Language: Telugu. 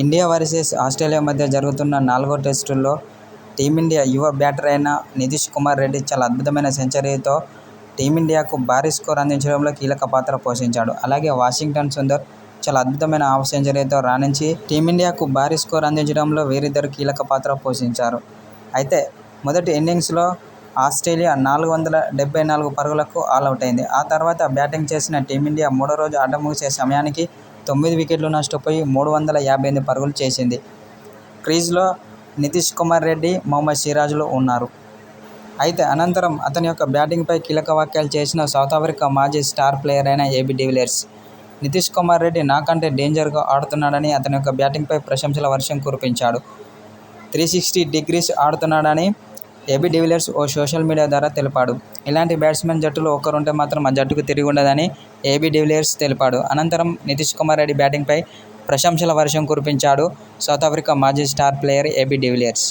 ఇండియా వర్సెస్ ఆస్ట్రేలియా మధ్య జరుగుతున్న నాలుగో టెస్టుల్లో టీమిండియా యువ బ్యాటర్ అయిన నితీష్ కుమార్ రెడ్డి చాలా అద్భుతమైన సెంచరీతో టీమిండియాకు భారీ స్కోర్ అందించడంలో కీలక పాత్ర పోషించాడు. అలాగే వాషింగ్టన్ సుందర్ చాలా అద్భుతమైన హాఫ్ సెంచరీతో రాణించి టీమిండియాకు భారీ స్కోర్ అందించడంలో వీరిద్దరు కీలక పాత్ర పోషించారు. అయితే మొదటి ఇన్నింగ్స్లో ఆస్ట్రేలియా నాలుగు వందల డెబ్బై నాలుగు పరుగులకు ఆలౌటైంది. ఆ తర్వాత బ్యాటింగ్ చేసిన టీమిండియా మూడో రోజు ఆట ముగిసే సమయానికి తొమ్మిది వికెట్లు నష్టపోయి మూడు వందల యాభై ఎనిమిది పరుగులు చేసింది. క్రీజ్లో నితీష్ కుమార్ రెడ్డి, మహమ్మద్ సిరాజ్లు ఉన్నారు. అయితే అనంతరం అతని యొక్క బ్యాటింగ్పై కీలక వ్యాఖ్యలు చేసిన సౌత్ ఆఫ్రికా మాజీ స్టార్ ప్లేయర్ అయిన AB de Villiers. Nitish Kumar Reddy నాకంటే డేంజర్గా ఆడుతున్నాడని అతని యొక్క బ్యాటింగ్పై ప్రశంసల వర్షం కురిపించాడు. త్రీ సిక్స్టీ డిగ్రీస్ ఆడుతున్నాడని ఏబీ డివిలియర్స్ ఓ సోషల్ మీడియా ద్వారా తెలిపాడు. ఇలాంటి బ్యాట్స్మెన్ జట్టులో ఒక్కరుంటే మాత్రం ఆ జట్టుకు తిరిగి ఉండదని ఏబీ డివిలియర్స్ తెలిపాడు. అనంతరం నితీష్ కుమార్ రెడ్డి బ్యాటింగ్పై ప్రశంసల వర్షం కురిపించాడు సౌత్ ఆఫ్రికా మాజీ star player AB de Villiers.